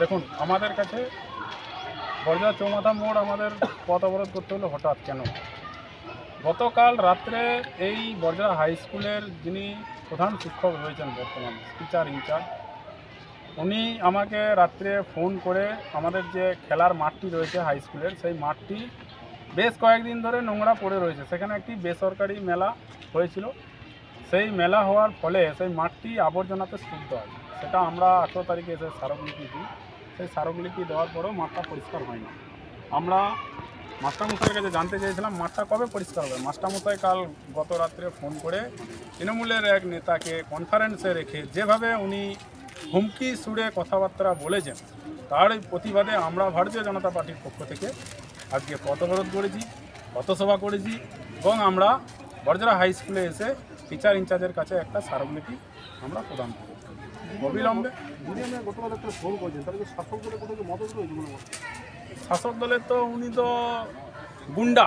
দেখুন, আমাদের কাছে বরজা চৌমাথা মোড় আমাদের পথ অবরোধ করতে হলো হঠাৎ কেন? গতকাল রাত্রে এই বরজা হাই স্কুলের যিনি প্রধান শিক্ষক রয়েছেন বর্তমান টিচার ইনচার্জ উনি আমাকে রাত্রে ফোন করে আমাদের যে খেলার মাঠটি রয়েছে হাই স্কুলের সেই মাঠটি বেশ কয়েকদিন ধরে নোংরা পড়ে রয়েছে। সেখানে একটি বেসরকারি মেলা হয়েছিল। সেই মেলা হওয়ার ফলে সেই মাঠটি আবর্জনাতে স্তব্ধ হয়। সেটা আমরা আঠেরো তারিখে এসে স্মারকলিপি দিই, সেই স্মারকলিপি দেওয়ার পরেও মাঠটা পরিষ্কার হয় না। আমরা মাস্টারমশাইয়ের কাছে জানতে চেয়েছিলাম, মাঠটা কবে পরিষ্কার হবে? মাস্টারমশাই কাল গত রাত্রে ফোন করে তৃণমূলের এক নেতাকে কনফারেন্সে রেখে যেভাবে উনি হুমকি সুরে কথাবার্তা বলেছেন, তার প্রতিবাদে আমরা ভারতীয় জনতা পার্টির পক্ষ থেকে আজকে পথ অবরোধ করেছি, পথসভা করেছি এবং আমরা বরজরা হাই স্কুলে এসে টিচার ইনচার্জের কাছে একটা স্মারকলিপি আমরা প্রদান করি। অবিলম্বে। শাসক দলের শাসক দলের তো উনি তো গুন্ডা।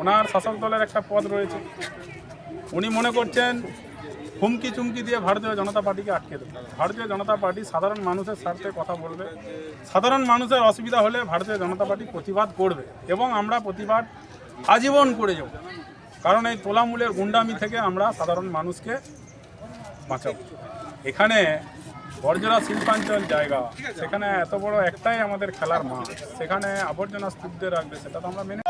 ওনার শাসক দলের একটা পদ রয়েছে। উনি মনে করছেন, হুমকি চুমকি দিয়ে ভারতীয় জনতা পার্টিকে আটকে দেবে। ভারতীয় জনতা পার্টি সাধারণ মানুষের স্বার্থে কথা বলবে। সাধারণ মানুষের অসুবিধা হলে ভারতীয় জনতা পার্টি প্রতিবাদ করবে এবং আমরা প্রতিবাদ আজীবন করে যাব। কারণ এই তোলামূলের গুন্ডামি থেকে আমরা সাধারণ মানুষকে বাঁচাবো। এখানে বর্জরা শিল্পাঞ্চল জায়গা, সেখানে এত বড় একটাই আমাদের খেলার মাঠ, সেখানে আবর্জনা স্তূপদের রাখবে, সেটা তো আমরা মেনে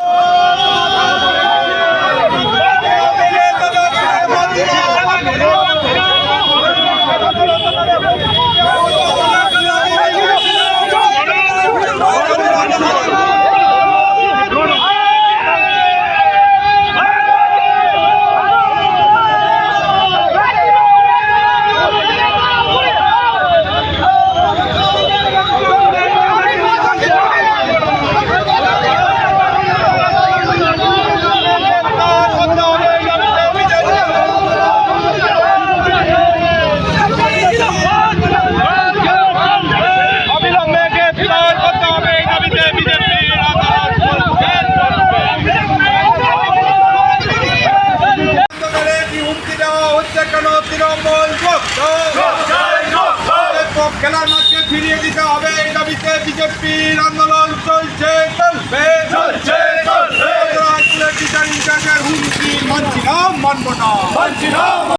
অবিলম্বে গ্রেফতার করতে হবে এই দাবিতে বিজেপির আন্দোলন চলছে আন্দোলনে কি হুমকি দেওয়া হচ্ছে কেন তৃণমূল মুক্ত এরপর খেলার মাঠকে ফিরিয়ে দিতে হবে। এই দাবিতে বিজেপির আন্দোলন চলছে চলবে চলছে চলবে। হুমকি মানছি না মানব না।